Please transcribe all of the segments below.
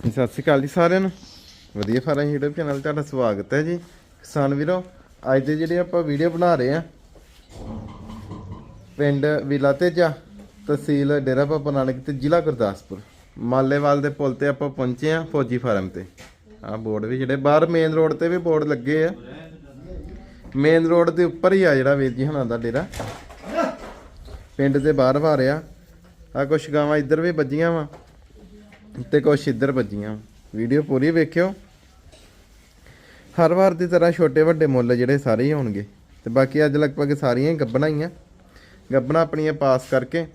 ਸਤਿ ਸ਼੍ਰੀ ਅਕਾਲ ਜੀ ਸਾਰਿਆਂ ਨੂੰ। ਵਧੀਆ ਫਾਰਮ YouTube ਚੈਨਲ ਤੁਹਾਡਾ ਸਵਾਗਤ ਹੈ ਜੀ। ਕਿਸਾਨ ਵੀਰੋ, ਅੱਜ ਦੇ ਜਿਹੜੇ ਆਪਾਂ ਵੀਡੀਓ ਬਣਾ ਰਹੇ ਆ ਪਿੰਡ ਵਿਲਾ ਤੇਜਾ, ਤਹਿਸੀਲ ਡੇਰਾ ਬਾਬਾ ਨਾਨਕ ਤੇ ਜ਼ਿਲ੍ਹਾ ਗੁਰਦਾਸਪੁਰ। ਮਾਲੇਵਾਲ ਦੇ ਪੁਲ ਤੇ ਆਪਾਂ ਪਹੁੰਚੇ ਆ ਫੌਜੀ ਫਾਰਮ ਤੇ। ਆ ਬੋਰਡ ਵੀ ਜਿਹੜੇ, ਬਾਹਰ ਮੇਨ ਰੋਡ ਤੇ ਵੀ ਬੋਰਡ ਲੱਗੇ ਆ। ਮੇਨ ਰੋਡ ਦੇ ਉੱਪਰ ਹੀ ਆ ਜਿਹੜਾ ਵੀਰ ਜੀ ਹੁਣਾਂ ਦਾ ਡੇਰਾ। ਪਿੰਡ ਦੇ ਬਾਹਰ ਬਾਹਰ ਆ ਆ ਕੁਛ ਗਾਵਾਂ ਇੱਧਰ ਵੀ ਵੱਜੀਆਂ ਵਾ। ਤੇ ਕੁਛ ਇੱਧਰ ਵੱਜੀਆਂ। ਵੀਡੀਓ ਪੂਰੀ ਵੇਖਿਓ। ਹਰ ਵਾਰ ਦੀ ਤਰ੍ਹਾਂ ਛੋਟੇ ਵੱਡੇ ਮੁੱਲ ਜਿਹੜੇ ਸਾਰੇ ਹੀ ਹੋਣਗੇ। ਤੇ ਬਾਕੀ ਅੱਜ ਲਗਭਗ ਸਾਰੀਆਂ ਹੀ ਗੱਬਣਾ ਹੀ ਆ। ਗੱਬਣਾ ਆਪਣੀਆਂ ਪਾਸ ਕਰਕੇ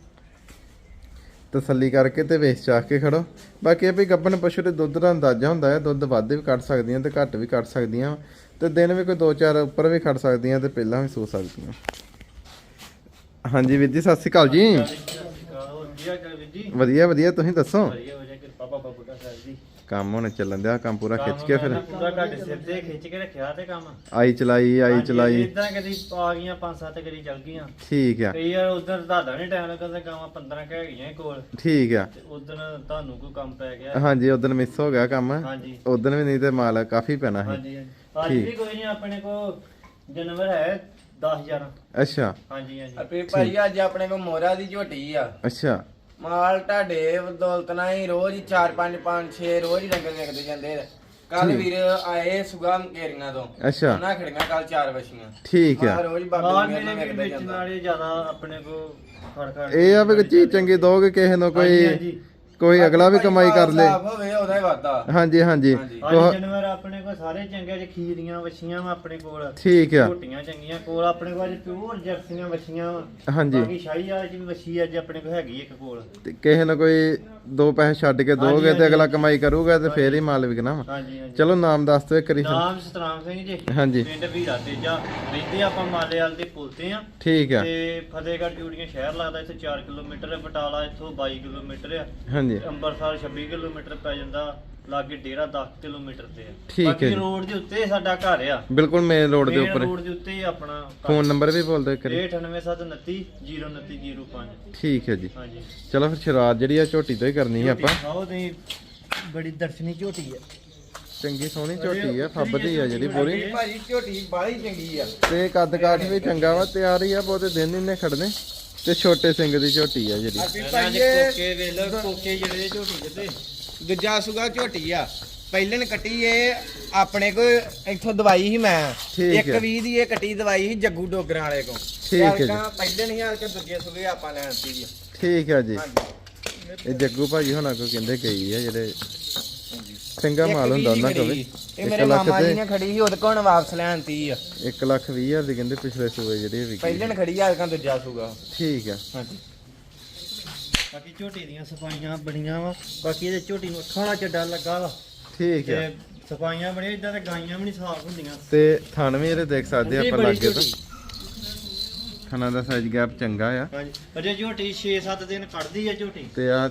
ਤਸੱਲੀ ਕਰਕੇ ਤੇ ਵੇਚ ਚਾਹ ਕੇ ਖੜੋ। ਬਾਕੀ ਇਹ ਵੀ ਗੱਬਣ ਪਸ਼ੂ ਦੇ ਦੁੱਧ ਦਾ ਅੰਦਾਜ਼ਾ ਹੁੰਦਾ ਹੈ ਦੁੱਧ ਵੱਧ ਵੀ ਕੱਢ ਸਕਦੀਆਂ ਤੇ ਘੱਟ ਵੀ ਕੱਢ ਸਕਦੀਆਂ। ਤੇ ਦਿਨ ਵੀ ਕੋਈ 2-4 ਉੱਪਰ ਵੀ ਖੜ ਸਕਦੀਆਂ ਤੇ ਪਹਿਲਾਂ ਵੀ ਸੋ ਸਕਦੀਆਂ। ਹਾਂਜੀ ਵੀਰ ਜੀ ਸਤਿ ਸ਼੍ਰੀ ਅਕਾਲ ਜੀ। ਵਧੀਆ ਵਧੀਆ। ਤੁਸੀਂ ਦੱਸੋ? ਬਾਬਾ ਬੁੱਢਾ ਸਾਹਿਬ ਜੀ। ਕੰਮ ਹੁਣ ਚੱਲਣ ਦਿਆ ਕੰਮ ਪੂਰਾ ਖਿੱਚ ਕੇ ਫਿਰ। ਕੰਮ ਪੂਰਾ ਤੁਹਾਡੇ ਸਿਰ ਤੇ ਖਿੱਚ ਕੇ ਰੱਖਿਆ ਤੇ ਕੰਮ। ਆਈ ਚਲਾਈ ਆਈ ਚਲਾਈ। ਇਦਾਂ ਕਦੀ ਆ ਗਈਆਂ ਪੰਜ ਸੱਤ ਕਦੀ ਚੱਲ ਗਈਆਂ। ਠੀਕ ਆ। ਕਈ ਵਾਰ ਉਧਰ ਤੁਹਾਡਾ ਨਹੀਂ ਟਾਈਮ ਲੱਗਦਾ ਗਾਵਾਂ 15 ਕਹਿ ਗਈਆਂ ਕੋਲ ਠੀਕ ਆ। ਉਧਰ ਤੁਹਾਨੂੰ ਕੋਈ ਕੰਮ ਪੈ ਗਿਆ। ਹਾਂਜੀ ਉਦੋਂ ਮਿਸ ਹੋ ਗਿਆ ਕੰਮ। ਹਾਂਜੀ। ਉਦੋਂ ਵੀ ਨਹੀਂ ਤੇ ਮਾਲ ਕਾਫੀ ਪੈਣਾ ਸੀ। ਹਾਂਜੀ ਹਾਂਜੀ। ਅੱਜ ਵੀ ਕੋਈ ਨਹੀਂ ਆਪਣੇ ਕੋ ਜਾਨਵਰ ਹੈ 10000 ਅੱਛਾ। ਹਾਂਜੀ ਹਾਂਜੀ। ਅਪੇ ਭਾਈ ਅੱਜ ਆਪਣੇ ਕੋ ਮੋਰਾ ਦੀ ਝੋਟੀ ਆ। ਅੱਛਾ। ਮਾਲ ਢਾਡੇ ਬਦੌਲਤ ਨਾਲ ਹੀ ਰੋਜ਼ ਹੀ 4 5 5 6 ਰੋਜ਼ ਹੀ ਡੰਗਰ ਨਿਕਦੇ ਜਾਂਦੇ ਕੱਲ ਵੀਰ ਆਏ ਸੁਗਾ ਕੇਰੀਆਂ ਤੋਂ। ਅੱਛਾ। ਉਹਨਾਂ ਖੜੀਆਂ ਕੱਲ 4 ਵਛੀਆਂ। ਠੀਕ ਆ। ਆ ਰੋਜ਼ ਬਾਹਰ ਬਾਬੇ ਮੇਰੇ ਨੇ ਵੀ ਨਿਕਦੇ ਵੇਚਣ ਜਾਂਦਾ ਵਾਲੇ ਜ਼ਿਆਦਾ ਆਪਣੇ ਕੋ ਇਹ ਆ ਵੀ ਚੀਜ਼ ਚੰਗੀ ਦੋਗੇ ਕਿਸੇ ਨੂੰ ਹਾਂਜੀ, ਕੋਈ ਹਾਂਜੀ। ਕੋਈ ਅਗਲਾ ਵੀ ਕਮਾਈ ਕਰ ਲੇ। ਸਾਫ਼ ਹੋਵੇ ਉਹਦਾ ਹੀ ਵਾਦਾ ਹਾਂਜੀ ਹਾਂਜੀ। ਹਾਂਜੀ। ਅੱਜ ਉਹ- ਜਾਨਵਰ ਆਪਣੇ ਕੋਲ ਸਾਰੇ ਚੰਗੇ ਜਿਹੇ ਖੀਰੀਆਂ ਵਛੀਆਂ ਵਾ ਆਪਣੇ ਕੋਲ। ਠੀਕ ਆ। ਝੋਟੀਆਂ ਚੰਗੀਆਂ ਕੋਲ ਆਪਣੇ ਕੋਲ ਅੱਜ ਪਿਓਰ ਜਰਸੀਆਂ ਵਛੀਆਂ ਵਾ। ਹਾਂਜੀ। ਬਾਕੀ ਸ਼ਾਹੀ ਵਾਲੀ ਵੀ ਵਛੀ ਅੱਜ ਆਪਣੇ ਕੋਲ ਹੈਗੀ ਇੱਕ ਕੋਲ। ਤੇ ਕਿਸੇ ਨੂੰ ਕੋਈ ਦੋ ਪੈਸੇ ਛੱਡ ਕੇ ਦੋਗੇ ਤੇ ਅਗਲਾ ਕਮਾਈ ਕਰੂਗਾ ਤੇ ਫੇਰ ਹੀ ਮਾਲ ਵਿਕਣਾ ਵਾ। ਹਾਂਜੀ ਹਾਂਜੀ। ਚਲੋ ਨਾਮ ਦੱਸ ਦਿਓ ਇੱਕ ਵਾਰੀ ਫਿਰ। ਨਾਮ ਸਤਰਾਮ ਸਿੰਘ ਜੀ। ਹਾਂਜੀ। ਪਿੰਡ ਵੀਰਾ ਤੇਜਾ। ਰਹਿੰਦੇ ਆਪਾਂ ਮਾਲੇਵਾਲ ਦੇ ਪੁਲ ਤੇ ਆ। ਠੀਕ ਆ। ਤੇ ਫਤਿਹਗੜ੍ਹ ਜੂੜੀਆਂ ਸ਼ਹਿਰ ਲੱਗਦਾ ਇੱਥੇ 4 ਕਿਲੋਮੀਟਰ ਹੈ। ਬਟਾਲਾ ਇੱਥੋਂ 22 ਕਿਲੋਮੀਟਰ ਆ। ਹਾਂਜੀ। ਅੰਮ੍ਰਿਤਸਰ 26 ਕਿਲੋਮੀਟਰ ਪੈ ਜਾਂਦਾ। ਲਾਗੇ ਡੇਰਾ 10 ਕਿਲੋਮੀਟਰ ਤੇ ਆ। ਠੀਕ ਹੈ ਜੀ। ਰੋਡ ਦੇ ਉੱਤੇ ਸਾਡਾ ਘਰ ਆ। ਬਿਲਕੁਲ ਮੇਨ ਰੋਡ ਦੇ ਉੱਪਰ। ਰੋਡ ਦੇ ਉੱਤੇ ਹੀ ਆਪਣਾ। ਫੋਨ ਨੰਬਰ ਵੀ ਬੋਲ ਦਿਓ ਇੱਕ ਵਾਰੀ। 9879 02905 ਠੀਕ ਹੈ ਜੀ। ਹਾਂਜੀ। ਚਲੋ ਫਿਰ ਸ਼ਰਾਰਤ ਜਿਹੜੀ ਆ ਝੋਟੀ ਤੋਂ ਹੀ ਕਰਨੀ ਹੈ ਆਪਾਂ। ਆਓ ਤੁਸੀਂ ਬੜੀ ਦਰਸ਼ਨੀ ਝੋਟੀ ਹੈ ਚੰਗੀ ਸੋਹਣੀ ਝੋਟੀ ਆ ਫੱਬਦੀ ਆ ਜਿਹੜੀ ਪੂਰੀ। ਭਾਜੀ ਝੋਟੀ ਬਾਹਲੀ ਚੰਗੀ ਆ। ਤੇ ਕੱਦ ਕਾਠ ਵੀ ਚੰਗਾ ਵਾ ਤਿਆਰ ਹੀ ਆ ਬਹੁਤੇ ਦਿਨ ਹੀ ਨੇ ਖੜਨੇ। ਤੇ ਛੋਟੇ ਸਿੰਘ ਦੀ ਝੋਟੀ ਆ ਜਿਹੜੀ। ਭਾਈ ਕੋਕੇ ਵੇਖ ਲਓ ਕੋਕੇ ਜਿਹੜੇ ਝੋਟੀ ਜਿੱਤੇ ਦੂਜਾ ਸੁਗਾ ਝੋਟੀ ਆ। ਪਹਿਲਣ ਕੱਟੀ ਇਹ ਆਪਣੇ ਕੋ ਇੱਥੋਂ ਦਵਾਈ ਸੀ ਮੈਂ। ਠੀਕ ਇੱਕ ਹੈ। 20 ਦੀ ਇਹ ਕੱਟੀ ਦਵਾਈ ਸੀ ਜੱਗੂ ਡੋਗਰਾਂ ਵਾਲੇ ਕੋ ਠੀਕ ਹੈ ਜੀ। ਪਹਿਲਣ ਹੀ ਹਾਲ ਕੇ ਦੂਜੇ ਸੁਗੇ ਆਪਾਂ ਲੈਣ ਸੀ ਜੀ। ਠੀਕ ਆ ਜੀ। ਹਾਂਜੀ। ਇਹ ਜੱਗੂ ਭਾਜੀ ਹੋਣਾ ਕੋ ਕਹਿੰਦੇ ਗਈ ਆ ਜਿਹੜੇ ਚੰਗਾ ਮਾਲ ਹੁੰਦਾ ਉਹਨਾਂ ਕੋਲ। ਵੀ ਇਹ ਇੱਕ ਮੇਰੇ ਲੱਖ ਮਾਮਾ ਜੀ ਤੇ ਨੇ ਖੜੀ ਸੀ ਉਹਦੇ ਕੋਲ ਵਾਪਸ ਲੈਣ ਤੀ ਆ। 1 ਲੱਖ 20 ਹਜ਼ਾਰ ਦੀ ਕਹਿੰਦੇ ਪਿਛਲੇ ਸੂਏ ਜਿਹੜੇ ਵਿਕੀ ਪਹਿਲਣ ਖੜੀ ਆ ਅਲਕਾਂ ਦੂਜਾ ਸੁਗਾ। ਠੀਕ ਆ। ਹਾਂਜੀ। ਬਾਕੀ ਝੋਟੀ ਦੀਆਂ ਸਫਾਈਆਂ ਬੜੀਆਂ ਵਾ ਬਾਕੀ ਇਹਦੇ ਝੋਟੀ ਨੂੰ ਅੱਖਾਂ ਵਾਲਾ ਚੱਡਾ ਲੱਗਾ ਵਾ। ਠੀਕ ਤੇ ਸਫਾਈਆਂ ਬੜੀਆਂ ਇਦਾਂ ਤੇ ਗਾਈਆਂ ਵੀ ਨਹੀਂ ਸਾਫ਼ ਹੁੰਦੀਆਂ। ਤੇ ਥਣ ਵੀ ਇਹਦੇ ਦੇਖ ਸਕਦੇ ਆਪਾਂ ਲੱਗੇ ਤੋਂ। ਥਣਾ ਦਾ ਸਾਈਜ਼ ਗੈਪ ਚੰਗਾ ਆ। ਹਾਂਜੀ। ਅਜੇ ਝੋਟੀ 6-7 ਦਿਨ ਕੱਢਦੀ ਆ ਝੋਟੀ। ਤੇ ਆ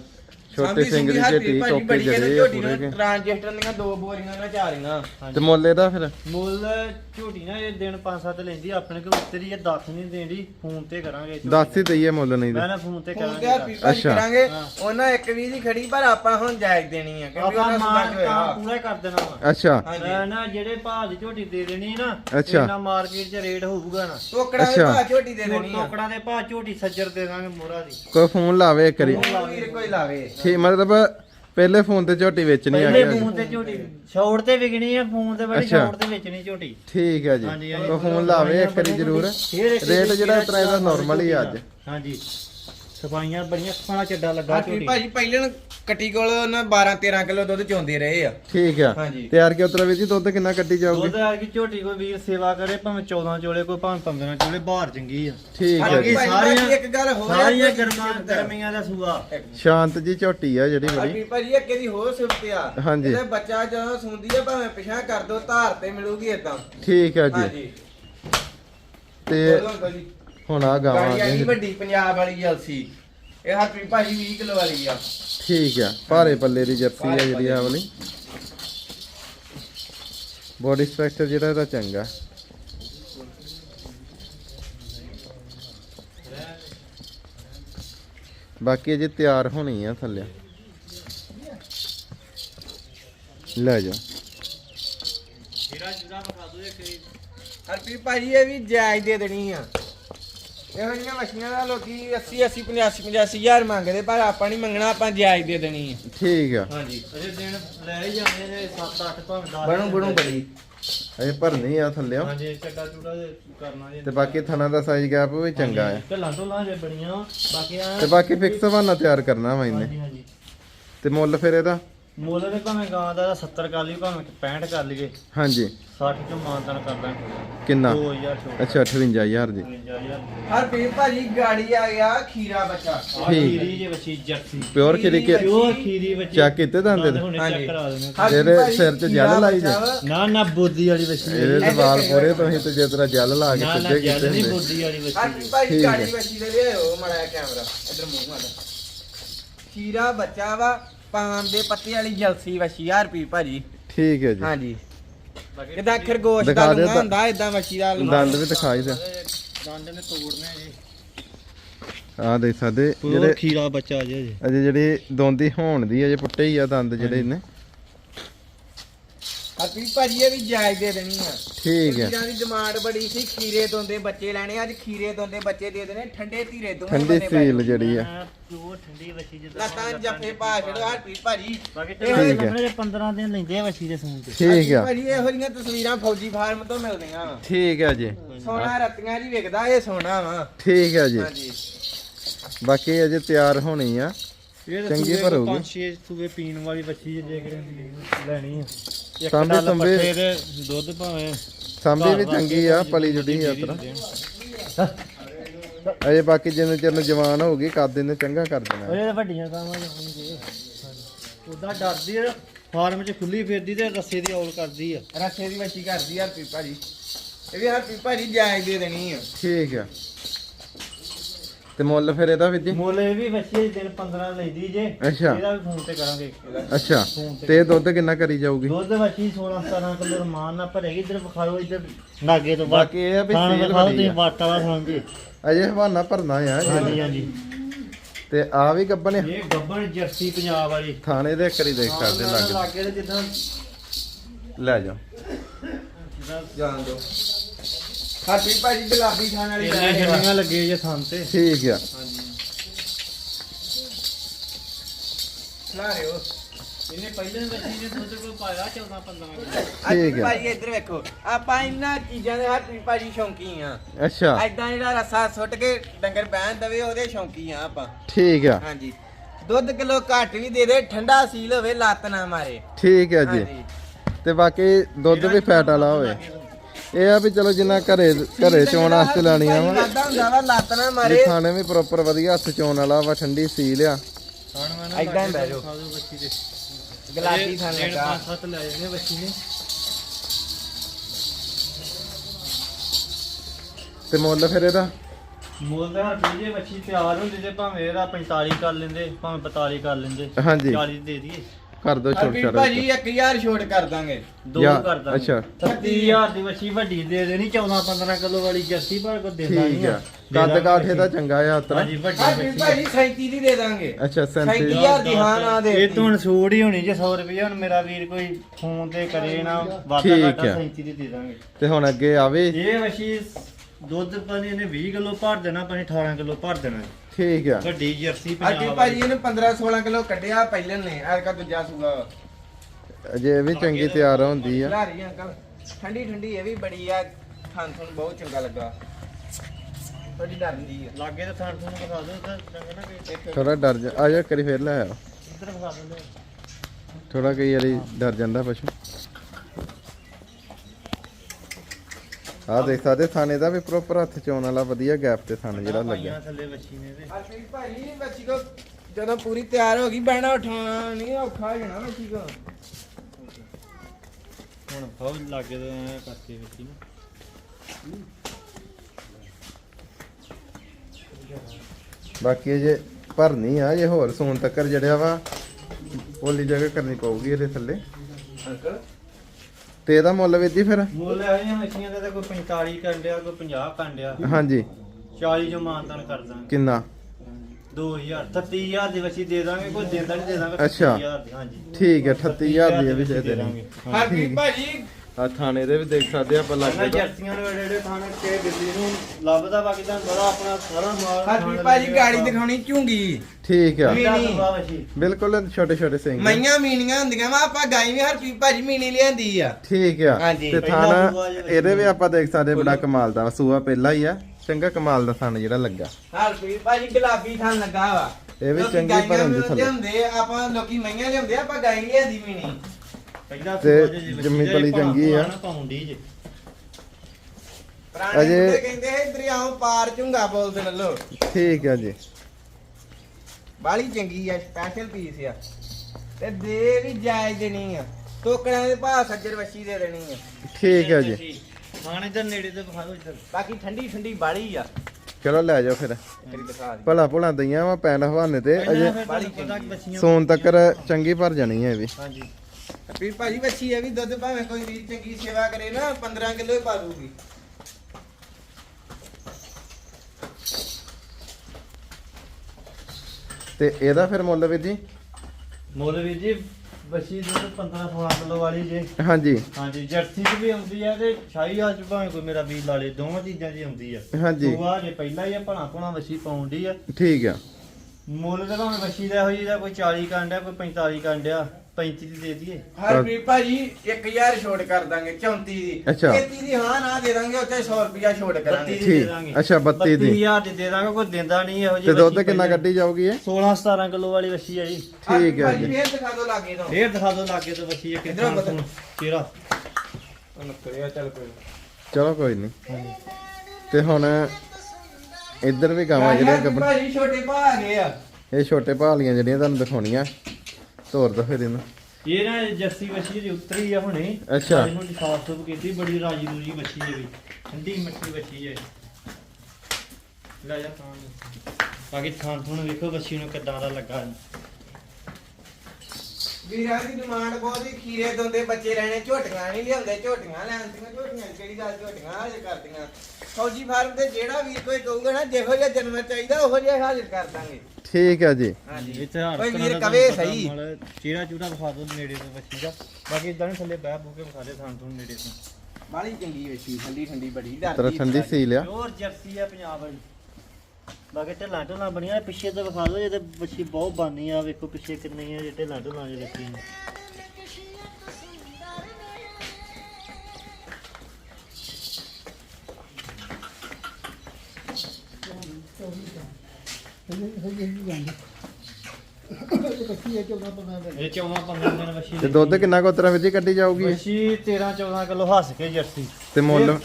ਛੋਟੇ ਸਿੰਘ ਦੀ ਝੋਟੀ ਟੋਕੇ ਜਿਹੜੇ ਆ ਪੂਰੇ ਕੇ। ਟ੍ਰਾਂਜੈਕਟਰ ਦੀਆਂ ਦੋ ਬੋਰੀਆਂ ਨਾਲ ਚਾਰੀਆਂ। ਤੇ ਮੁੱਲ ਇਹਦਾ ਫਿਰ? ਮੁੱਲ ਝੋਟੀ ਨਾ ਇਹ ਦਿਨ 5-7 ਲੈਂਦੀ ਆਪਣੇ ਕੋਲ ਉੱਤਰੀ ਇਹ ਦੱਸ ਨਹੀਂ ਦੇਂਦੀ ਫੋਨ ਤੇ ਕਰਾਂਗੇ ਦੱਸ ਹੀ ਦਈਏ ਮੁੱਲ ਨਹੀਂ ਮੈਂ ਤੇ ਨਾ ਫੋਨ ਤੇ ਕਰਾਂਗੇ ਪੀਪਾ ਅੱਛਾ। ਕਰਾਂਗੇ। ਉਹਨਾਂ ਇੱਕ ਵੀ ਦੀ ਖੜੀ ਪਰ ਆਪਾਂ ਹੁਣ ਜਾਇਜ਼ ਦੇਣੀ ਆ ਕਿਉਂਕਿ ਆਪਾਂ ਉਹਨਾਂ ਮਾਰ ਸੁਣਾ ਤਾਂ ਹੋਇਆ ਪੂਰਾ ਕਰ ਦੇਣਾ ਵਾ। ਅੱਛਾ। ਹਾਂਜੀ। ਮੈਂ ਨਾ ਜਿਹੜੇ ਭਾਅ ਦੀ ਝੋਟੀ ਦੇ ਦੇਣੀ ਨਾ ਅੱਛਾ। ਇਹਨਾਂ ਮਾਰਕੀਟ 'ਚ ਰੇਟ ਹੋਊਗਾ ਨਾ। ਟੋਕੜਾ ਦੇ ਅੱਛਾ। ਝੋਟੀ ਦੇ ਦੇਣੀ ਆ। ਟੋਕੜਾਂ ਦੇ ਭਾਅ ਝੋਟੀ ਸੱਜਰ ਦੇ ਦਾਂਗੇ ਮੋਹਰਾ ਦੀ। ਕੋਈ ਫੋਨ ਲਾਵੇ ਵੀਰ ਕੋਈ ਲਾਵੇ। ਠੀਕ ਮਤਲਬ ਪਹਿਲੇ ਫੋਨ ਤੇ ਝੋਟੀ ਵੇਚਣੀ ਆ ਪਹਿਲੇ ਫੋਨ ਤੇ ਝੋਟੀ ਸ਼ਾਰਟ ਤੇ ਵਿਕਣੀ ਆ ਫੋਨ ਤੇ ਬੜੀ ਅੱਛਾ। ਤੇ ਵੇਚਣੀ ਝੋਟੀ। ਠੀਕ ਹੈ ਜੀ। ਹਾਂਜੀ, ਹਾਂਜੀ। ਕੋਈ ਫੋਨ ਲਾਵੇ ਇੱਕ ਵਾਰੀ ਜ਼ਰੂਰ। ਰੇਟ ਜਿਹੜਾ ਇਹਦਾ ਨਾਰਮਲ ਹੀ ਆ ਅੱਜ। ਹਾਂਜੀ। ਸਫਾਈਆਂ ਬੜੀਆਂ ਖਾਣਾ ਚੱਡਾ ਲੱਗਾ ਝੋਟੀ। ਭਾਜੀ ਪਹਿਲਣ ਕੱਟੀ ਕੋਲ ਉਹਨਾਂ 12 13 ਕਿਲੋ ਦੁੱਧ ਚੋਂਦੇ ਰਹੇ ਆ। ਠੀਕ ਆ। ਹਾਂਜੀ। ਤਿਆਰ ਕੇ ਉਤਰਾ ਵੀ ਜੀ? ਦੁੱਧ ਕਿੰਨਾ ਕੱਢੀ ਜਾਊਗੀ? ਦੁੱਧ ਆ ਕਿ ਝੋਟੀ ਕੋਈ ਵੀਰ ਸੇਵਾ ਕਰੇ ਭਾਵੇਂ 14 ਚੋਲੇ ਕੋਈ ਭਾਵੇਂ 15 ਚੋਲੇ ਬਾਹਰ ਚੰਗੀ ਆ। ਠੀਕ ਜੀ। ਭਾਈ ਸਾਰੀਆਂ- ਇੱਕ ਗੱਲ ਹੋਰ ਆ ਸਾਰੀਆਂ ਗਰਮਾ ਦੀ ਗਰਮੀਆਂ ਦਾ ਸੂਆ। ਸ਼ਾਂਤ ਜੀ ਝੋਟੀ ਆ ਜਿਹੜੀ ਬੜੀ। ਭਾਜੀ ਇੱਕ ਇਹਦੀ ਹੋਰ ਸਿਫਤ ਆ। ਹਾਂਜੀ। ਇਹਦਾ ਬੱਚਾ ਜਦੋਂ ਸੁੰਦੀ ਆ ਭਾਵੇਂ ਪਿਛਾ ਕਰ ਦੋ ਧਾਰ ਤੇ ਮਿਲੂਗੀ ਇਦਾਂ ਠੀਕ ਆ ਜੀ। ਹਾਂਜੀ। ਤੇ ਬੋਲੋ ਅੰਕਲ ਜੀ। ਹੁਣ ਆ ਗਾਵਾਂ ਗਾੜੀ ਆ। ਵੱਡੀ ਪੰਜਾਬ ਵਾਲੀ ਜਲਸੀ ਇਹ ਹੱਥ ਵੀ ਭਾਜੀ 20 ਕਿਲੋ ਵਾਲੀ ਆ। ਠੀਕ ਆ ਭਾਰੇ ਪੱਲੇ ਦੀ ਜਰਸੀ ਆ ਭਾਰੇ ਜਿਹੜੀ ਆ ਵਾਲੀ। ਬੋਡੀ ਸਟਰਕਚਰ ਜਿਹੜਾ ਇਹਦਾ ਚੰਗਾ। ਬਾਕੀ ਅਜੇ ਤਿਆਰ ਹੋਣੀ ਆ ਥੱਲੇ। ਲੈ ਜਾ। ਹੀਰਾ ਜੁਦਾ ਵਿਖਾ ਦੋ ਇੱਕ ਹਰਪੀ ਭਾਜੀ ਇਹ ਵੀ ਜਾਇਜ਼ ਦੇ ਦੇਣੀ ਆ। ਇਹੋ ਜਿਹੀਆਂ ਮੱਛੀਆਂ ਦਾ ਲੋਕੀ 80 80 85 85 ਹਜ਼ਾਰ ਮੰਗਦੇ ਪਰ ਆਪਾਂ ਨਹੀਂ ਮੰਗਣਾ ਆਪਾਂ ਜਾਇਜ਼ ਦੇ ਦੇਣੀ ਆ ਠੀਕ ਆ। ਹਾਂਜੀ। ਅਜੇ ਦਿਨ ਲੈ ਹੀ ਜਾਂਦੇ ਨੇ 7 8 ਭਾਵੇਂ 10 ਬਣੂ ਬਣੂ ਬੜੀ। ਇਹ ਭਰਨੀ ਆ ਥੱਲਿਓ। ਹਾਂਜੀ ਚੱਡਾ ਚੂੜਾ ਜੇ ਕਰਨਾ ਜੇ। ਤੇ ਬਾਕੀ ਥਣਾ ਦਾ ਸਾਈਜ਼ ਗੈਪ ਵੀ ਚੰਗਾ ਹੈ। ਢੱਲਾਂ ਢੋਲਾਂ ਜੇ ਬੜੀਆਂ ਵਾਂ। ਬਾਕੀ ਆ ਤੇ ਬਾਕੀ ਫਿਕਸ ਬਹਾਨਾ ਤਿਆਰ ਕਰਨਾ ਵਾ ਇਹਨੇ। ਹਾਂਜੀ ਹਾਂਜੀ। ਤੇ ਮੁੱਲ ਫਿਰ ਇਹਦਾ? ਮੁੱਲ ਦੇ ਭਾਵੇਂ ਗਾਂ ਦਾ 70 ਕਰ ਲਈ ਭਾਵੇਂ 65 ਕਰ ਲਈਏ। ਹਾਂਜੀ। 60 ਚੋਂ ਮਾਨਤਨ ਕਰਦਾ ਕਿੰਨਾ? 2000 ਛੋੜ ਅੱਛਾ 58000 ਜੀ। 55000 ਹਰਪੀ ਭਾਜੀ ਗਾੜੀ ਆ ਗਿਆ ਖੀਰਾ ਬੱਚਾ। ਠੀਕ। ਖੀਰੀ ਜੇ ਬੱਚੀ ਜਰਸੀ। ਪਿਓਰ ਖੀਰੀ ਕੇ ਪਿਓਰ ਖੀਰੀ ਬੱਚੀ। ਚੈੱਕ ਕੀਤੇ ਦੰਦ ਇਹਦੇ? ਹਾਂਜੀ। ਚੈੱਕ ਕਰਾ ਦੇਣੇ ਭਾਜੀ ਸਿਰ 'ਚ ਖੀਰਾ ਜੈਲ ਲਾਈ ਬੱਚਾ। ਜੇ? ਵਾ। ਨਾ ਨਾ ਬੋਦੀ ਵਾਲੀ ਬੱਚੀ। ਇਹਦੇ ਤੇ ਵਾਲ ਪੂਰੇ ਤੁਸੀਂ ਤੇ ਜੇ ਤੇਰਾ ਜੈਲ ਲਾ ਕੇ ਨਾ ਨਾ ਜੈਲ ਕੀਤੇ ਨਹੀਂ ਹੁੰਦੇ। ਬੋਦੀ ਵਾਲੀ ਹਰਪੀ ਬੱਚੀ ਭਾਜੀ ਠੀਕ ਗਾੜੀ। ਬੱਚੀ ਦੇ ਲਿਆਓ ਮੜਾਇਆ ਕੈਮਰਾ। ਇਧਰ ਮੂੰਹ ਮਾਰ ਖੀਰਾ ਬੱਚਾ ਵਾ ਪਾਨ ਦੇ ਪੱਤੇ ਵਾਲੀ ਜਲਸੀ ਵਛੀ ਹਰਪੀ ਭਾਜੀ। ਠੀਕ ਹੈ ਜੀ। ਹਾਂਜੀ। ਜਿੱਦਾਂ ਖਰਗੋਸ਼ ਦਿਖਾ ਦਾ ਦਿਓ ਲੂਣਾ ਤਾਂ- ਹੁੰਦਾ ਇਦਾਂ ਵਛੀ ਦਾ ਲੂਣਾ ਦੰਦ ਵੀ ਦਿਖਾਈ ਦੇ। ਦੰਦ ਨੇ ਤੋੜਨੇ ਜੀ। ਆ ਦੇਖ ਸਕਦੇ ਜਿਹੜੇ ਖੀਰਾ ਬੱਚਾ ਜੇ ਜੀ ਅਜੇ ਜਿਹੜੀ ਦੋਂਦੀ ਹੋਣ ਦੀ ਅਜੇ ਪੁੱਟੇ ਹੀ ਆ ਦੰਦ ਜਿਹੜੇ ਇਹਨੇ। ਹਰਪੀ ਭਾਜੀ ਇਹ ਵੀ ਜਾਇਜ਼ ਦੇ ਦੇਣੀ ਆ। ਠੀਕ ਹੈ ਦੀ ਡਿਮਾਂਡ ਬੜੀ ਸੀ ਖੀਰੇ ਤੋਂ ਦੇ ਬੱਚੇ ਲੈਣੇ ਅੱਜ ਖੀਰੇ ਤੋਂ ਦੇ ਬੱਚੇ ਦੇ ਦੇਣੇ ਠੰਡੇ ਧੀਰੇ ਦੋਵੇਂ ਠੰਡੀ ਬੰਨੇ ਸੀਲ ਜਿਹੜੀ ਆ। ਪਿਓਰ ਠੰਡੀ ਬੱਚੀ ਜਿੱਦਾਂ ਲੱਤਾਂ ਜੱਫੇ ਪਾ ਛੜੋ ਹਰਪੀ ਭਾਜੀ। ਬਾਕੀ ਇਹੋ ਤੇ ਠੀਕ ਹੈ। ਸਾਹਮਣੇ 15 ਦਿਨ ਲੈਂਦੇ ਆ ਬੱਚੀ ਦੇ ਸੂਣ ਤੇ। ਠੀਕ ਆ। ਭਾਜੀ ਇਹੋ ਜਿਹੀਆਂ ਤਸਵੀਰਾਂ ਫੌਜੀ ਫਾਰਮ ਤੋਂ ਮਿਲਦੀਆਂ ਵਾ। ਠੀਕ ਹੈ ਜੀ। ਸੋਨਾ ਰਤੀਆਂ ਜੀ ਵਿਕਦਾ ਇਹ ਸੋਨਾ ਵਾ। ਠੀਕ ਹੈ ਜੀ। ਹਾਂਜੀ। ਬਾਕੀ ਅਜੇ ਤਿਆਰ ਹੋਣੀ ਆ। ਚੰਗੀ ਭਰੂਗੀ। ਪੰਜ ਛੇ ਸੂਏ ਪੀਣ ਵਾਲੀ ਬੱਚੀ ਜੇ ਜੇ ਲੈਣੀ ਆ। ਇੱਕ ਸਾਂਭੇ ਡੱਲ ਸੰਭੇ- ਪੱਠੇ ਦੇ ਦੁੱਧ ਭਾਵੇਂ ਸਾਂਭੀ ਵੀ ਚੰਗੀ ਆ ਪਲੀ ਜੁੜੀ ਆ ਇਸ ਤਰ੍ਹਾਂ ਅਜੇ ਬਾਕੀ ਜਿੰਨੇ ਚਿਰ ਨੂੰ ਜਵਾਨ ਹੋਊਗੀ ਕੱਦ ਇਹਨੇ ਚੰਗਾ ਕਰ ਦੇਣਾ। ਉਹ ਇਹ ਵੱਡੀਆਂ ਕਾਵਾਂ ਜਾਣਗੇ ਉਦਾਂ ਡਰਦੀ ਆ ਫਾਰਮ 'ਚ ਖੁੱਲੀ ਫਿਰਦੀ ਤੇ ਰੱਸੇ ਦੀ ਔਲ ਕਰਦੀ ਆ। ਰਸੇ ਦੀ ਬੱਚੀ ਕਰਦੀ ਹਰਪੀ ਭਾਜੀ। ਇਹ ਵੀ ਹਰਪੀ ਭਾਜੀ ਜਾਇਜ਼ ਦੇ ਦੇਣੀ ਆ। ਠੀਕ ਆ। ਤੇ ਮੁੱਲ ਫਿਰ ਇਹਦਾ ਵੀ ਜੀ? ਮੁੱਲ ਇਹ ਵੀ ਬੱਚੀ ਦਿਨ 15 ਲੈਂਦੀ ਜੇ। ਅੱਛਾ। ਇਹਦਾ ਵੀ ਫੋਨ ਤੇ ਕਰਾਂਗੇ ਅੱਛਾ। ਤੇ ਇਹ ਦੁੱਧ ਕਿੰਨਾ ਕਰੀ ਜਾਊਗੀ? ਦੁੱਧ ਬੱਚੀ 16 17 ਕਿਲੋ ਰਮਾਨ ਨਾਲ ਭਰੇਗੀ ਇਧਰ ਵਿਖਾਓ ਇਧਰ ਨਾਗੇ ਤੋਂ ਬਾਅਦ ਬਾਕੀ ਇਹ ਆ ਵੀ ਖਾਣ ਸੀਲ ਵਿਖਾਓ ਤੁਸੀਂ ਆ ਵਾਟਾ ਵਾ ਸਮਝੇ ਅਜੇ ਹਵਾਨਾ ਭਰਨਾ ਆ ਹਾਂਜੀ ਜੀ। ਹਾਂਜੀ। ਤੇ ਆ ਵੀ ਗੱਬਨ ਇਹ ਗੱਬਣ ਜਰਸੀ ਪੰਜਾਬ ਵਾਲੀ। ਥਾਣੇ ਦੇ ਕਰੀ ਦੇਖ ਕਰਦੇ ਲੱਗ। ਲਾਗੇ ਤੇ ਜਿੱਦਾਂ ਲੈ ਜਾ ਜਾਣ ਦੋ ਹਰਪੀ ਭਾਜੀ ਗੁਲਾਬੀ ਖਾਣ ਵਾਲੀ ਵਾ। ਜੰਨੀਆਂ ਲੱਗੇ ਜੇ ਥਾਂ ਤੇ। ਠੀਕ ਆ। ਲਾ ਰਿਓ। ਇਹਨੇ ਪਹਿਲੇ ਬੱਚੀ ਨੇ ਦੁੱਧ ਕੋ ਪਾਇਆ 14 15 ਕਿਲੋ। ਠੀਕ ਹਰਪੀ ਆ। ਭਾਜੀ ਇੱਧਰ ਵੇਖੋ ਆਪਾਂ ਇਹਨਾਂ ਚੀਜ਼ਾਂ ਦੇ ਹਰਪੀ ਭਾਜੀ ਸ਼ੌਂਕੀ ਆ। ਅੱਛਾ। ਐਦਾਂ ਜਿਹੜਾ ਰਸਾ ਸੁੱਟ ਕੇ ਡੰਗਰ ਬਹਿਣ ਦਵੇ ਉਹਦੇ ਸ਼ੌਂਕੀ ਆ ਆਪਾਂ। ਠੀਕ ਆ। ਹਾਂਜੀ। ਦੁੱਧ ਕਿਲੋ ਘੱਟ ਵੀ ਦੇ ਦੇ ਠੰਡਾ ਸੀਲ ਹੋਵੇ ਲੱਤ ਨਾ ਮਾਰੇ। ਠੀਕ ਆ ਜੀ। ਹਾਂਜੀ। ਤੇ ਬਾਕੀ ਦੁੱਧ ਵੀ ਫੈਟ ਵਾਲਾ ਹੋਵੇ। ਇਹ ਆ ਵੀ ਚਲੋ ਜਿੰਨਾ ਘਰੇ ਘਰੇ ਚੋਣ ਵਾਸਤੇ ਲੈਣੀਆਂ ਵਾ। ਵਾਦਾ ਹੁੰਦਾ ਵਾ ਲੱਤ ਨਾ ਮਾਰੇ। ਜੇ ਥਾਣੇ ਵੀ ਪ੍ਰੋਪਰ ਵਧੀਆ ਹੱਥ ਚੋਣ ਵਾਲਾ ਵਾ ਠੰਡੀ ਸੀਲ ਆ। ਖਾਣ ਹੀ ਬਹਿ ਜਾਓ। ਗੁਲਾਬੀ ਖਾਣ ਲੱਗਾ। ਪੰਜ ਸੱਤ ਲੈ ਜਾਣੇ ਬੱਚੀ ਨੇ। ਤੇ ਮੁੱਲ ਫਿਰ ਇਹਦਾ? ਮੁੱਲ ਦਾ ਹੱਥ ਜੇ ਬੱਚੀ ਤਿਆਰ ਹੁੰਦੀ ਤੇ ਭਾਵੇਂ ਇਹਦਾ 45 ਕਰ ਲੈਂਦੇ ਭਾਵੇਂ 42 ਕਰ ਲੈਂਦੇ। ਹਾਂਜੀ। 40 ਦੇ ਦਈਏ। ਕਰ ਦੋ ਛੋਟ ਹਰਪੀ ਛੋਟ ਭਾਜੀ 1000 ਛੋਟ ਕਰ ਦਾਂਗੇ। ਦੋ ਕਰ ਦਾਂਗੇ। ਅੱਛਾ। 30000 ਦੀ ਬੱਚੀ ਵੱਡੀ ਦੇ ਦੇਣੀ 14 15 ਕਿਲੋ ਵਾਲੀ ਜਰਸੀ ਪਰ ਕੋ ਦੇਦਾ ਠੀਕ ਆ। ਕੱਦ ਕਾਠੇ ਦਾ ਚੰਗਾ ਆ ਉਤਰਾ। ਹਾਂਜੀ ਵੱਡੀ ਹਰਪੀ ਬੱਚੀ ਭਾਜੀ 37 ਦੀ ਦੇ ਦਾਂਗੇ। ਅੱਛਾ 37 37 ਦੀ ਹਾਂ ਨਾ ਦੇ। ਇਹ ਤੋਂ ਹੁਣ ਸੂਟ ਹੀ ਹੋਣੀ ਜੇ 100 ਰੁਪਏ ਹੁਣ ਮੇਰਾ ਵੀਰ ਕੋਈ ਫੋਨ ਤੇ ਕਰੇ ਨਾ ਵਾਦਾ ਠੀਕ ਘਾਟਾ ਆ। 37 ਦੀ ਦੇ ਦਾਂਗੇ। ਤੇ ਹੁਣ ਅੱਗੇ ਆਵੇ। ਇਹ ਵਸ਼ੀ ਦੁੱਧ ਪਾਣੀ ਇਹਨੇ 20 ਕਿਲੋ ਭਰ ਦੇਣਾ ਪਾਣੀ 18 ਕਿਲੋ ਭਰ ਦੇਣਾ। ਠੀਕ ਆ। ਵੱਡੀ ਜਰਸੀ ਹਰਪੀ ਪੰਜਾਬ ਭਾਜੀ ਇਹਨੇ 15 16 ਕਿਲੋ ਕੱਢਿਆ ਪਹਿਲੇ ਨੇ ਐਰਕਾ ਦੂਜਾ ਸੂਗਾ ਅਜੇ ਵੀ ਚੰਗੀ ਤਿਆਰ ਹੁੰਦੀ ਆ। ਅੰਕਲ। ਠੰਡੀ ਠੰਡੀ ਇਹ ਵੀ ਬੜੀ ਆ ਖਾਣ ਤੋਂ ਬਹੁਤ ਚੰਗਾ ਲੱਗਾ। ਬੜੀ ਡਰਦੀ ਆ। ਲਾਗੇ ਤੇ ਥਾਂ ਤੁਹਾਨੂੰ ਵਿਖਾ ਦਿਓ ਤਾਂ ਚੰਗਾ ਨਾ ਕਿ ਇੱਕ ਥੋੜਾ ਡਰ ਜਾ ਆ ਜਾ ਕਰੀ ਫੇਰ ਲੈ ਆ ਇੱਧਰ ਵਿਖਾ ਦਿੰਦੇ ਥੋੜਾ ਕਈ ਵਾਰੀ ਡਰ ਜਾਂਦਾ ਪਸ਼ੂ। ਆ ਦੇਖ ਸਕਦੇ ਥਾਣੇ ਦਾ ਵੀ ਪ੍ਰੋਪਰ ਹੱਥ ਚੋਣ ਵਾਲਾ ਵਧੀਆ ਗੈਪ ਤੇ ਥਾਣੇ ਜਿਹੜਾ ਲੱਗਿਆ। ਥੱਲੇ ਬੱਚੀ ਨੇ ਤੇ। ਹਰਪੀ ਭਾਜੀ ਬੱਚੀ ਕੋ ਜਦੋਂ ਪੂਰੀ ਤਿਆਰ ਹੋ ਗਈ ਬਹਿਣਾ ਉਠਾਉਣਾ ਨਹੀਂ ਔਖਾ ਹੋ ਜਾਣਾ ਬੱਚੀ ਕੋ ਹੁਣ ਬਹੁਤ ਲਾਗੇ ਤੇ ਐਂ ਕਰਕੇ ਬੱਚੀ ਨੂੰ। ਬਾਕੀ ਜੇ ਭਰਨੀ ਆ ਜੇ ਹੋਰ ਸੂਣ ਤੱਕਰ ਜੜਿਆ ਵਾ ਉਹਲੀ ਜਗ੍ਹਾ ਕਰਨੀ ਪਊਗੀ ਇਹਦੇ ਥੱਲੇ। ਅੰਕਲ ਤੇ ਇਹਦਾ ਮੁੱਲ ਵੀ ਜੀ ਫਿਰ? ਮੁੱਲ ਇਹੋ ਜਿਹੀਆਂ ਮੱਛੀਆਂ ਦਾ ਤਾਂ ਕੋਈ 45 ਕਰਨ ਡਿਆ ਕੋਈ 50 ਕਰਨ ਡਿਆ ਹਾਂਜੀ। 40 ਜੋ ਮਾਨਤਨ ਕਰਦਾ ਕਿੰਨਾ? 2000 33000 ਦੀ ਵਸੀ ਦੇ ਦਾਂਗੇ ਕੋਈ ਦਿੰਦਾ ਨਹੀਂ ਦੇ ਦਾਂਗੇ ਅੱਛਾ। 33000 ਦੀ ਹਾਂਜੀ। ਠੀਕ ਹੈ 38000 ਦੀ ਇਹ ਵੀ ਦੇ ਦੇਣੀ। ਹਰਪ੍ਰੀਤ ਭਾਜੀ ਆ ਥਾਣੇ ਦੇ ਵੀ ਦੇਖ ਸਕਦੇ ਆ ਆਪਾਂ ਲੱਗੇ ਜਰਸੀਆਂ ਨੂੰ ਜਿਹੜੇ ਥਾਣੇ ਤੇ ਦਿੱਲੀ ਨੂੰ ਲੱਭਦਾ ਬਾਕੀ ਤਾਂ ਬੜਾ ਆਪਣਾ ਸਾਰਾ ਮਾਲ ਹਰਪ੍ਰੀਤ ਭਾਜੀ ਗਾੜੀ ਦਿਖਾਉਣੀ ਝੂੰਗੀ। ਠੀਕ ਆ। ਮੀਨੀ। ਬਿਲਕੁਲ ਛੋਟੇ ਛੋਟੇ ਸਿੰਘ ਮਈਆਂ ਮੀਨੀਆਂ ਹੁੰਦੀਆਂ ਵਾ ਆਪਾਂ ਗਾਈ ਵੀ ਹਰਪ੍ਰੀਤ ਭਾਜੀ ਮੀਨੀ ਲਿਆਂਦੀ ਆ। ਠੀਕ ਆ। ਤੇ ਥਾਣਾ ਇਹਦੇ ਵੀ ਆਪਾਂ ਦੇਖ ਸਕਦੇ ਬੜਾ ਕਮਾਲ ਦਾ। ਸੂਆ ਪਹਿਲਾ ਹੀ ਆ ਚੰਗਾ ਕਮਾਲ ਦਾ ਥਣ ਜਿਹੜਾ ਲੱਗਾ। ਹਰਪ੍ਰੀਤ ਭਾਜੀ ਗੁਲਾਬੀ ਥਾਂ ਲੱਗਾ ਵਾ। ਇਹ ਵੀ ਚੰਗੀ ਗਾਈਆਂ ਭਰਨ ਦੀ ਥੱਲੇ। ਲਿਆਉਂਦੇ ਆਪਾਂ ਲੋਕੀ ਮਈਆਂ ਲਿਆਉਂਦੇ ਆਪਾਂ ਗਾਈ ਲਿਆਂਦੀ ਮੀਨੀ। ਤੇ ਜੰਮੀ ਪਲੀ ਚੰਗੀ ਆ। ਪਾਉਂਦੀ ਜੇ। ਪੁਰਾਣੇ ਅਜੇ- ਬੁੱਢੇ ਕਹਿੰਦੇ ਹੈ ਦਰਿਆਓਂ ਪਾਰ ਝੁੰਗਾ ਬੋਲਦੇ ਲੱਲੋ ਠੀਕ ਆ ਜੀ। ਬਾਲੀ ਚੰਗੀ ਆ ਸਪੈਸ਼ਲ ਪੀਸ ਆ। ਤੇ ਦੇ ਵੀ ਜਾਇਜ਼ ਦੇਣੀ ਆ। ਟੋਕੜਾਂ ਦੇ ਭਾਅ ਸੱਜਰ ਵੱਛੀ ਦੇ ਦੇਣੀ ਆ। ਠੀਕ ਆ ਜੀ। ਖਾਣੇ ਦੇ ਨੇੜੇ ਤੇ ਵਿਖਾ ਦਿਓ ਇੱਧਰ। ਬਾਕੀ ਠੰਡੀ ਠੰਡੀ ਬਾਲੀ ਆ। ਚਲੋ ਲੈ ਜਾਓ ਫਿਰ। ਤੇਰੀ ਦਿਖਾ ਦੀ ਭਲਾ ਭੁਲਾ ਦਈਆਂ ਵਾ ਪੈਣ ਹਵਾਨੇ ਤੇ। ਅਜੇ ਬਾਲੀ ਸੋਨ ਤੱਕ ਚੰਗੀ ਭਰ ਜਾਣੀ ਹੈ ਇਹ ਵੀ। ਹਾਂਜੀ। ਫਿਰ ਭਾਜੀ ਵੱਛੀ ਆ ਵੀ ਦੁੱਧ ਭਾਵੇਂ ਕੋਈ ਵੀਰ ਚੰਗੀ ਸੇਵਾ ਕਰੇ ਨਾ 15 ਕਿਲੋ ਹੀ ਪਾ ਦੂਗੀ। ਤੇ ਇਹਦਾ ਫਿਰ ਮੁੱਲ ਵੀਰ ਜੀ? ਮੁੱਲ ਵੀਰ ਜੀ ਬੱਚੀ ਦੁੱਧ 15 16 ਕਿਲੋ ਵਾਲੀ ਜੇ। ਹਾਂਜੀ। ਹਾਂਜੀ ਜਰਸੀ ਚ ਵੀ ਆਉਂਦੀ ਆ ਤੇ ਸ਼ਾਹੀ ਹਾਲ ਚ ਭਾਵੇਂ ਕੋਈ ਮੇਰਾ ਵੀਰ ਲਾ ਲੇ ਦੋਵਾਂ ਚੀਜ਼ਾਂ ਦੀ ਆਉਂਦੀ ਆ। ਹਾਂਜੀ। ਸੂਆ ਜੇ ਪਹਿਲਾਂ ਹੀ ਆ ਭਣਾ ਭਣਾ ਵਸੀ ਪਾਉਂਦੀ ਆ। ਠੀਕ ਆ। ਮੁੱਲ ਤਾਂ ਭਾਵੇਂ ਵਸੀ ਦਾ ਹੋਈ ਦਾ ਕੋਈ 40 ਕਾਂਡਿਆ ਕੋਈ 45 ਕਾਂਡਿਆ 35 ਦੀ ਦੇ ਦਈਏ। ਹਰਪ੍ਰੀਤ ਭਾਜੀ 1000 ਛੋਟ ਕਰ ਦਾਂਗੇ 34 ਦੀ। ਅੱਛਾ। 33 ਦੀ ਹਾਂ ਨਾ ਦੇ ਦਾਂਗੇ ਉੱਥੇ 100 ਰੁਪਿਆ ਛੋਟ ਕਰਾਂਗੇ। ਬੱਤੀ ਠੀਕ। ਅੱਛਾ 32 ਦੀ। 32000 ਦੀ ਦੇ ਦਾਂਗੇ ਕੋਈ ਦਿੰਦਾ ਨਹੀਂ ਇਹੋ ਜਿਹੀ ਤੇ ਦੁੱਧ ਵੱਛੀ ਕਿੰਨਾ। ਕੱਢੀ ਜਾਊਗੀ ਇਹ? 16 17 ਕਿਲੋ ਵਾਲੀ ਵਸੀ ਆ ਜੀ। ਠੀਕ ਹੈ ਭਾਜੀ ਜੀ। ਫੇਰ ਦਿਖਾ ਦੋ ਲਾਗੇ ਤੋਂ। ਫੇਰ ਦਿਖਾ ਦਿਓ ਲਾਗੇ ਤੋਂ ਵਸੀ ਆ ਇੱਧਰੋਂ ਕਿੰਨਾ ਪਤਾ- ਨਕਰਿਆ ਚੱਲ ਕੋਈ ਚਲੋ ਕੋਈ ਨਹੀਂ ਤੇ ਹੁਣ ਇੱਧਰ ਵੀ ਗਾਵਾਂ ਜਿਹੜੀਆਂ ਗੱਬਣ ਭਾਜੀ ਛੋਟੇ ਭਾ ਆ ਗਏ ਆ। ਇਹ ਛੋਟੇ ਭਾਲੀਆਂ ਜਿਹੜੀਆਂ ਤੁਹਾਨੂੰ ਦਿਖਾਉਣੀਆਂ। ਤੋਰ ਦੋ ਫਿਰ ਇਹਨੂੰ। ਇਹ ਨਾ ਜਰਸੀ ਵਸੀ ਦੀ ਉਤਰੀ ਆ ਹੁਣੇ। ਅੱਛਾ। ਹੁਣ ਸਾਫ਼ ਸੁਥ ਕੀਤੀ ਬੜੀ ਰਾਜੀ ਦੂਜੀ ਵਸੀ ਹੈ ਵੀ। ਠੰਡੀ ਮਿੱਠੀ ਵਸੀ ਹੈ ਲੈ ਜਾ ਖਾਣ। ਬਾਕੀ ਖਾਣ ਥੋਣ ਵੇਖੋ ਵਸੀ ਨੂੰ ਕਿੱਦਾਂ ਦਾ ਲੱਗਾ। ਵੀਰਾਂ ਦੀ ਡਿਮਾਂਡ ਬਹੁਤ ਹੀ ਖੀਰੇ ਦੋਂਦੇ ਬੱਚੇ ਰਹਿਣੇ ਝੋਟੀਆਂ ਨਹੀਂ ਲਿਆਉਂਦੇ ਝੋਟੀਆਂ ਲੈਂਦੀਆਂ ਝੋਟੀਆਂ ਕਿਹੜੀ ਗੱਲ ਝੋਟੀਆਂ ਹਾਜ਼ਰ ਕਰਦੀਆਂ। ਫੌਜੀ ਫਾਰਮ ਤੇ ਜਿਹੜਾ ਵੀਰ ਕੋਈ ਕਹੂਗਾ ਨਾ ਜਿਹੋ ਜਿਹਾ ਜਨਮ ਚਾਹੀਦਾ ਉਹੋ ਜਿਹਾ ਹਾਜ਼ਰ ਕਰ ਦਾਂਗੇ। ਠੀਕ ਆ ਜੀ। ਹਾਂਜੀ। ਇੱਥੇ ਹਰ ਤਰ੍ਹਾਂ ਵੀਰ ਦਾ ਕਵੇ ਸਹੀ। ਚਿਹਰਾ ਚੂਰਾ ਵਿਖਾ ਦੋ ਨੇੜੇ ਤੋਂ ਵਸੀ ਦਾ। ਬਾਕੀ ਇਦਾਂ ਨਹੀਂ ਥੱਲੇ ਬਹਿ ਬੂ ਕੇ ਵਿਖਾ ਦੇ ਥਾਣ ਥੂਣ ਨੇੜੇ ਤੋਂ। ਬਾਲੀ ਚੰਗੀ ਵੇਚੀ ਠੰਡੀ ਠੰਡੀ ਬੜੀ। ਤੇਰਾ ਠੰਡੀ ਸੀ ਲਿਆ। ਪਿਓਰ ਜਰਸੀ ਆ ਪੰਜਾਬ ਵਾਲੀ। ਬਾਕੀ ਢਿੱਲਾਂ ਢੁੱਲਾਂ ਬਣੀਆਂ ਪਿੱਛੇ ਤੇ ਵਿਖਾ ਦਿਓ ਇਹਦੇ ਬੱਚੀ ਬਹੁਤ ਬਾਨੀ ਆ ਵੇਖੋ ਪਿੱਛੇ ਕਿੰਨੀ ਆ ਜੇ ਢਿੱਲਾਂ ਢੁੱਲਾਂ ਜੇ ਲੱਗੀ ਨੇ ਇਹ 14 15 ਦਿਨ ਵਸ਼ੀ ਤੇ ਦੁੱਧ ਕਿੰਨਾ ਕੋ ਤੇਰਾ ਵੀਰ ਜੀ ਕੱਢੀ ਜਾਊਗੀ? ਵਸ਼ੀ 13 14 ਕਿਲੋ ਹੱਸ ਕੇ ਜਰਸੀ। ਤੇ ਮੁੱਲ?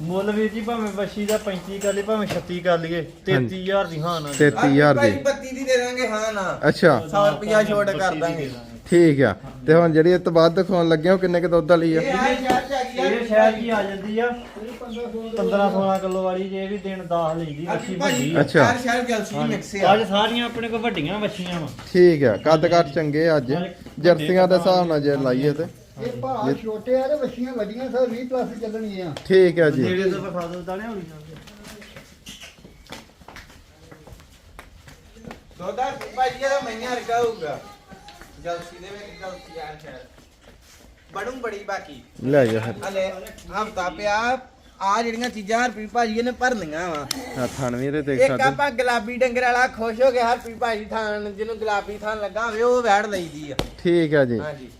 ਮੁੱਲ ਵੀਰ ਜੀ ਭਾਵੇਂ ਵਸ਼ੀ ਦਾ 35 ਕਰ ਲਈ ਭਾਵੇਂ 36 ਕਰ ਲਈਏ 33000 ਦੀ ਹਾਂ ਨਾ 33000 ਦੀ। ਬੱਤੀ ਦੀ ਦੇ ਦਾਂਗੇ ਹਾਂ ਨਾ ਅੱਛਾ। 100 ਰੁਪਿਆ ਛੋਟ ਕਰ ਦਾਂਗੇ। ਠੀਕ ਆ। ਤੇ ਹੁਣ ਜਿਹੜੀ ਇਹ ਤੋਂ ਬਾਅਦ ਦਿਖਾਉਣ ਲੱਗੇ ਉਹ ਕਿੰਨੇ ਕ ਦੁੱਧ ਵਾਲੀ ਆ? ਇਹ ਸ਼ਾਇਦ ਆ ਜਾਂਦੀ ਆ। 15 16 ਕਿਲੋ ਵਾਲੀ ਜੇ ਵੀ ਦਿਨ 10 ਲੈਂਦੀ ਵੱਛੀ ਵੱਡੀ ਆ। ਅੱਛਾ। ਚਾਰ ਸ਼ਹਿਰ ਜਲਸੀ ਮਿਕਸ ਆ। ਅੱਜ ਸਾਰੀਆਂ ਆਪਣੇ ਕੋਲ ਵੱਡੀਆਂ ਵੱਛੀਆਂ ਵਾ। ਠੀਕ ਆ ਕੱਦ ਕੱਟ ਚੰਗੇ ਆ ਅੱਜ। ਜਰਸੀਆਂ ਦੇ ਹਿਸਾਬ ਨਾਲ ਜੇ ਲਾਈਏ ਤੇ। ਇਹ ਭਾਅ ਛੋਟੇ ਆ ਤੇ ਵੱਛੀਆਂ ਵੱਡੀਆਂ ਸਰ 20 ਪਲੱਸ ਚੱਲਣਗੀਆਂ। ਠੀਕ ਆ ਜੀ। ਨੇੜੇ ਤੋਂ ਵਿਖਾ ਦੋ ਤਾਣੇ ਹੌਲੀ ਨਾਲ ਦੋਦਾ ਭਾਜੀ ਇਹਦਾ ਮਈਆਂ ਰਗਾ ਹੋਊਗਾ ਜਲਸੀ ਦੇ ਵਿੱਚ ਜਲਸੀ ਆ ਸ਼ਹਿਰ ਬੜੂ ਬੜੀ ਬਾਕੀ। ਲੈ ਜਾ ਫਿਰ। ਹਲੇ ਹਫਤਾ ਪਿਆ ਆ ਜਿਹੜੀਆਂ ਚੀਜ਼ਾਂ ਹਰਪੀ ਭਾਜੀ ਇਹਨੇ ਭਰਨੀਆਂ ਵਾ। ਆ ਥਣ ਵੀ ਇਹਦੇ ਦੇਖ ਇੱਕ ਸਕਦੇ ਆਪਾਂ ਗੁਲਾਬੀ ਡੰਗਰ ਵਾਲਾ ਖੁਸ਼ ਹੋ ਗਿਆ ਹਰਪੀ ਭਾਜੀ ਥਾਨ ਜਿਹਨੂੰ ਗੁਲਾਬੀ ਥਾਨ ਲੱਗਾ ਹੋਵੇ ਉਹ ਵੈੜ ਲਈਦੀ ਆ। ਠੀਕ ਆ ਜੀ। ਹਾਂਜੀ।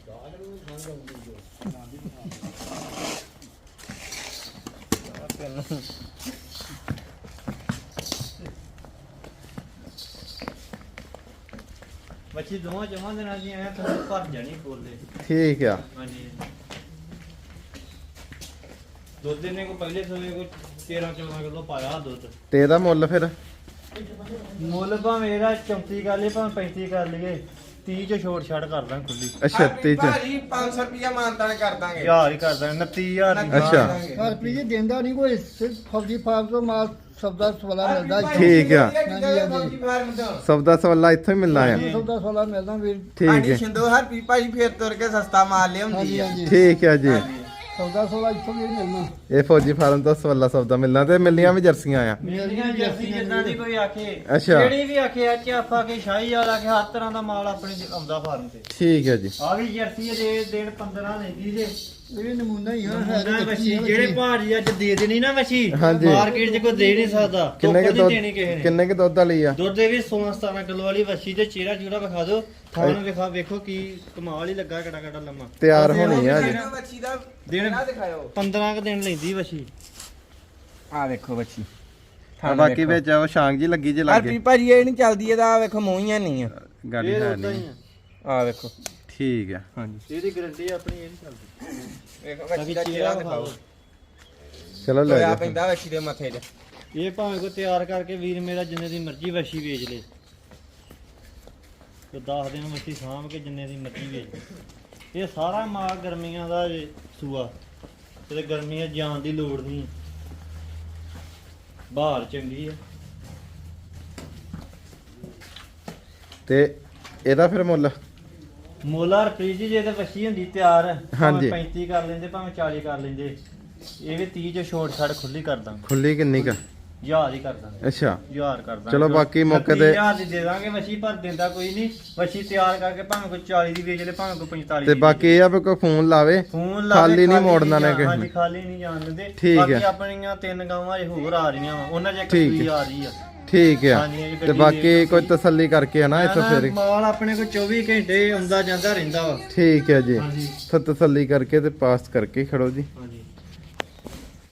ਵੱਛੀ ਦੋਵਾਂ ਜਮਾਂ ਦੇ ਨਾਲ ਜੀ ਐ ਤੁਹਾਨੂੰ ਭਰ ਜਾਣੀ ਬੋਲਦੇ। ਠੀਕ ਆ। ਹਾਂਜੀ। ਦੁੱਧ ਨੇ ਕੋ ਪਹਿਲੇ ਸਮੇਂ ਕੋ 13 14 ਕਿਲੋ ਪਾਇਆ ਦੁੱਧ। ਤੇ ਇਹਦਾ ਮੁੱਲ ਫਿਰ? ਮੁੱਲ ਭਾਵੇਂ ਇਹਦਾ 34 ਕਰ ਲਈਏ ਭਾਵੇਂ 35 ਕਰ ਲਈਏ। 30 ਚ ਛੋਟ ਛਾੜ ਕਰ ਦਾਂ ਖੁੱਲੀ। ਅੱਛਾ ਹਰਪ੍ਰੀਤ ਤੇ ਚ। ਭਾਜੀ 500 ਰੁਪਿਆ ਮਾਨਤਾਨ ਕਰ ਦਾਂਗੇ। ਹਜ਼ਾਰ ਹੀ ਕਰ ਦਾਂ 29000 ਦੀ ਅੱਛਾ। ਪਰ ਪ੍ਰੀਤ ਦਿੰਦਾ ਨਹੀਂ ਕੋਈ ਸਿਰਫ ਫੌਜੀ ਫਾਰਮ ਤੋਂ ਮਾਲ ਸੌਦਾ ਸਵਾਲਾ ਮਿਲਦਾ। ਠੀਕ ਆ। ਹਾਂਜੀ, ਹਾਂਜੀ। ਸੌਦਾ ਸਵਾਲਾ ਇੱਥੋਂ ਹੀ ਮਿਲਣਾ ਆ। ਸੌਦਾ ਸਵਾਲਾ ਮਿਲਦਾ ਵੀਰ। ਠੀਕ ਹੈ। ਸ਼ਿੰਦੋ ਹਰਪ੍ਰੀਤ ਭਾਜੀ ਫੇਰ ਤੁਰ ਕੇ ਸਸਤਾ ਮਾਲ ਲਿਆਉਂਦੀ ਹਾਂਜੀ ਆ ਹਾਂਜੀ। ਠੀਕ ਆ ਜੀ। ਹਾਂਜੀ। ਸੌਦਾ ਸੌਦਾ ਇੱਥੋਂ ਵੀ ਮਿਲਣਾ। ਇਹ ਫੌਜੀ ਫਾਰਮ ਤੋਂ ਸਵੱਲਾ ਸੌਦਾ ਮਿਲਣਾ ਤੇ ਮਿਲੀਆਂ ਵੀ ਜਰਸੀਆਂ ਆ। ਮੇਰੀਆਂ ਜਰਸੀ ਜਿੱਦਾਂ ਦੀ ਕੋਈ ਆਖੇ। ਅੱਛਾ। ਜਿਹੜੀ ਵੀ ਆਖੇ ਆ ਚਾਫਾ ਕੇ ਸ਼ਾਹੀ ਵਾਲਾ ਕੇ ਹਰ ਤਰ੍ਹਾਂ ਦਾ ਮਾਲ ਆਪਣੇ ਚ ਆਉਂਦਾ ਫਾਰਮ ਤੇ। ਠੀਕ ਹੈ ਜੀ। ਆ ਵੀ ਜਰਸੀ ਆ ਦੇ ਦੇਣ 15 ਲੈਂਦੀ ਜੇ। ਇਹ ਵੀ ਨਮੂਨਾ ਹੀ ਆ ਹੈ ਤੇ ਵਸ਼ੀ ਬੱਚੀ। ਜਿਹੜੇ ਭਾਜੀ ਅੱਜ ਦੇ ਦੇਣੀ ਨਾ ਵਸ਼ੀ ਹਾਂਜੀ। ਮਾਰਕੀਟ 'ਚ ਕੋਈ ਦੇ ਨਹੀਂ ਸਕਦਾ ਕਿੰਨੇ ਕੇ ਧੁੱਪ ਨਹੀਂ ਦੇਣੀ ਕਿਸੇ ਦੁੱਧ ਨੇ। ਕਿੰਨੇ ਕੇ ਦੁੱਧ ਵਾਲੀ ਆ? ਦੁੱਧ ਦੇ ਵੀ 16 17 ਕਿਲੋ ਵਾਲੀ ਵਸ਼ੀ ਤੇ ਚਿਹਰਾ ਚੂੜਾ ਵਿਖਾ ਦਿਓ। ਥਾਣ ਵਿਖਾ ਵੇਖੋ ਕੀ ਕਮਾਲ ਹੀ ਲੱਗਾ ਕਿਹੜਾ ਕਿਹੜਾ ਲੰਮਾ। ਤਿਆਰ ਹੋਣੀ ਆ ਜੀ। ਇਹਨਾਂ ਬੱਚੀ ਦਾ ਦਿਨ ਦਿਨ ਦਿਖਾਓ 15 ਕ ਦਿਨ ਲੈਂਦੀ ਵਸ਼ੀ ਆ ਵੇਖੋ ਬੱਚੀ ਆ ਬਾਕੀ ਵਿੱਚ ਉਹ ਸ਼ਾਂਗ ਜੀ ਲੱਗੀ ਜੇ ਲੱਗੇ ਭਾਜੀ ਇਹ ਨਹੀਂ ਚੱਲਦੀ ਇਹਦਾ ਆਹ ਵੇਖੋ ਮੂੰਹੀਆਂ ਨਹੀਂ ਆ। ਗਾੜੀ ਇਹ ਹੈ ਉਦਾਂ ਹੀ ਨਹੀਂ ਆ। ਆ ਵੇਖੋ। ਠੀਕ ਆ। ਹਾਂਜੀ। ਇਹਦੀ ਗਾਰੰਟੀ ਆਪਣੀ ਇਹ ਨਹੀਂ ਚੱਲਦੀ। ਵੇਖੋ ਬੱਚੀ ਦਾ ਚਿਹਰਾ ਦਿਖਾਓ। ਚਲੋ ਲੈ ਲੋਇਆ ਜਾ ਪੈਂਦਾ ਬੱਚੀ ਦੇ ਮੱਥੇ 'ਚ। ਇਹ ਭਾਵੇਂ ਕੋ ਤਿਆਰ ਕਰਕੇ ਵੀਰ ਮੇਰਾ ਜਿੰਨੇ ਦੀ ਮਰਜ਼ੀ ਵਸ਼ੀ ਵੇਚ ਲੇ। ਤੇ 10 ਦਿਨ ਵਸ਼ੀ ਸਾਂਭ ਕੇ ਜਿੰਨੇ ਦੀ ਮਰਜ਼ੀ ਵੇਚ ਲੇ। ਇਹ ਸਾਰਾ ਮਾਲ ਗਰਮੀਆਂ ਦਾ ਜੇ ਸੂਆ। ਤੇ ਗਰਮੀਆਂ ਜਾਣ ਦੀ ਲੋੜ ਨਹੀਂ। ਬਾਹਰ ਚੰਗੀ ਆ। ਤੇ ਇਹਦਾ ਫਿਰ ਮੁੱਲ? ਮੋਲਾ ਰੁਪਏ ਜੀ ਜੇ ਤੇ ਵਸ਼ੀ ਹੁੰਦੀ ਤਿਆਰ ਹਾਂਜੀ। ਭਾਵੇਂ 35 ਕਰ ਲੈਂਦੇ ਭਾਵੇਂ 40 ਕਰ ਲੈਂਦੇ। ਇਹ ਵੀ 30 ਚ ਛੋਟ ਛੜ ਖੁੱਲੀ ਕਰ ਦਾਂਗੇ। ਖੁੱਲੀ ਕਿੰਨੀ ਕ? ਹਜ਼ਾਰ ਹੀ ਕਰ ਦਾਂਗੇ ਅੱਛਾ। ਹਜ਼ਾਰ ਕਰ ਦਾਂਗੇ ਚਲੋ ਬਾਕੀ ਮੌਕੇ ਤੇ- ਹਜ਼ਾਰ ਦੀ ਦੇ ਦਾਂਗੇ ਵਸ਼ੀ ਪਰ ਦਿੰਦਾ ਕੋਈ ਨਹੀਂ। ਵਸ਼ੀ ਤਿਆਰ ਕਰਕੇ ਭਾਵੇਂ ਕੋਈ 40 ਦੀ ਵੇਚ ਲੈ ਭਾਵੇਂ ਕੋਈ 45 ਤੇ ਬਾਕੀ ਇਹ ਆ ਵੀ ਕੋਈ ਫੋਨ ਲਾਵੇ ਫੋਨ ਲਾ ਖਾਲੀ ਨਹੀਂ ਮੋੜਨਾ ਨੇ ਕਿਸੇ ਹਾਂਜੀ ਖਾਲੀ ਨਹੀਂ ਜਾਣ ਦਿੰਦੇ। ਬਾਕੀ। ਆਪਣੀਆਂ ਤਿੰਨ ਗਾਵਾਂ ਇਹ ਹੋਰ ਆ ਰਹੀਆਂ ਵਾ। ਉਹਨਾਂ 'ਚ ਇੱਕ। ਆ ਰਹੀ ਆ। ਠੀਕ ਆ ਤੇ ਬਾਕੀ ਕੋਈ ਤਸੱਲੀ ਕਰਕੇ ਆ ਨਾ ਇੱਥੋਂ ਫਿਰ। ਮਾਲ ਆਪਣੇ ਕੋਲ 24 ਘੰਟੇ ਆਉਂਦਾ ਜਾਂਦਾ ਰਹਿੰਦਾ ਵਾ। ਠੀਕ ਹੈ ਜੀ। ਤਾਂ ਤਸੱਲੀ ਕਰਕੇ ਤੇ ਪਾਸ ਕਰਕੇ ਖੜੋ ਜੀ। ਹਾਂਜੀ।